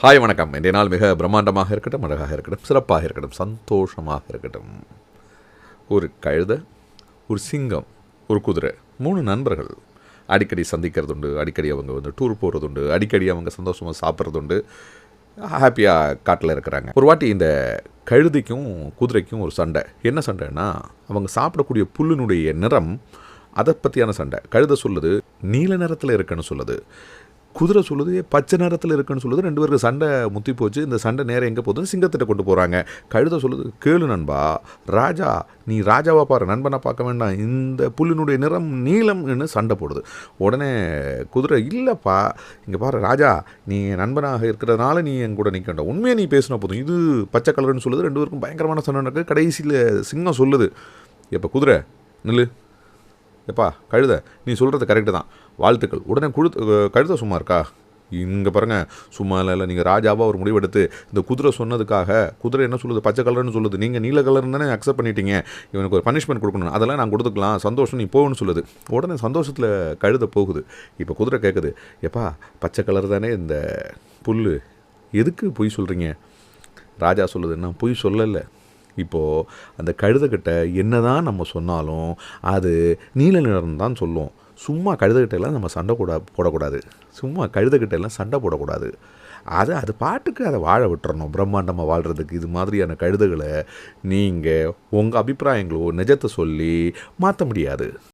Hi வணக்கம். இன்றைய நாள் மிக பிரம்மாண்டமாக இருக்கட்டும் அழகாக இருக்கட்டும் சிறப்பாக இருக்கட்டும் சந்தோஷமாக இருக்கட்டும். ஒரு கழுத ஒரு சிங்கம் ஒரு குதிரை மூணு நண்பர்கள் அடிக்கடி சந்திக்கிறது உண்டு அடிக்கடி அவங்க வந்து டூர் போகிறது உண்டு அடிக்கடி அவங்க சந்தோஷமாக சாப்பிட்றது உண்டு ஹாப்பியாக காட்டில் இருக்கிறாங்க. ஒரு வாட்டி இந்த கழுதைக்கும் குதிரைக்கும் ஒரு சண்டை. என்ன சண்டைன்னா அவங்க சாப்பிடக்கூடிய புல்லினுடைய நிறம் அதை பற்றியான சண்டை. கழுதை சொல்லுது நீல நிறத்தில் இருக்குன்னு சொல்லுது. குதிரை சொல்லுது பச்சை நிறத்தில் இருக்குன்னு சொல்லுது ரெண்டு பேருக்கு சண்டை முத்தி போச்சு இந்த சண்டை நேரம் எங்கே போகுதுன்னு சிங்கத்திட்ட கொண்டு போகிறாங்க கழுதை சொல்லுது கேளு நண்பா ராஜா நீ ராஜாவா பாரு நண்பனை பார்க்க வேண்டாம் இந்த புல்லினுடைய நிறம் நீலம்னு சண்டை போடுது. உடனே குதிரை இல்லைப்பா இங்கே பாரு ராஜா நீ என் நண்பனாக இருக்கிறதுனால நீ என் கூட நிற்க வேண்டாம் உண்மையாக நீ பேசினா போதும். இது பச்சை கலர்னு சொல்லுது ரெண்டு பேருக்கும் பயங்கரமான சண்டை நடக்குது கடைசியில் சிங்கம் சொல்லுது எப்போ குதிரை நில்லு. எப்பா கழுத நீ சொல்கிறது கரெக்டு தான். வாழ்த்துக்கள். உடனே குழு கழுத சும்மா இருக்கா? இங்கே பாருங்கள் சும்மா இல்லை இல்லை நீங்கள் ராஜாவாக ஒரு முடிவெடுத்து இந்த குதிரை சொன்னதுக்காக குதிரை என்ன சொல்லுது பச்சை கலர்னு சொல்லுது நீங்கள் நீல கலர்னு தானே அக்செப்ட் பண்ணிட்டீங்க. இவனுக்கு ஒரு பனிஷ்மெண்ட் கொடுக்கணும் அதெல்லாம் நான் கொடுத்துக்கலாம் சந்தோஷம் நீ போகணும்னு சொல்லுது. உடனே சந்தோஷத்தில் கழுத போகுது. இப்போ குதிரை கேட்குது எப்பா பச்சை கலர் தானே இந்த புல் எதுக்கு பொய் சொல்கிறீங்க ராஜா சொல்லுது நான் பொய் சொல்லலை. இப்போது அந்த கழுதைக்கிட்ட என்ன தான் நம்ம சொன்னாலும் அது நீல நிறம் தான் சொல்லும். சும்மா கழுதைகிட்ட எல்லாம் நம்ம சண்டை கூட போடக்கூடாது. சும்மா கழுதைகிட்ட எல்லாம் சண்டை போடக்கூடாது. அதை அது பாட்டுக்கு அதை வாழ விட்டுறணும். பிரம்மாண்டமாக வாழ்கிறதுக்கு இது மாதிரியான கழுதுகளை நீங்கள் உங்கள் அபிப்பிராயங்களோ நிஜத்தை சொல்லி மாற்ற முடியாது.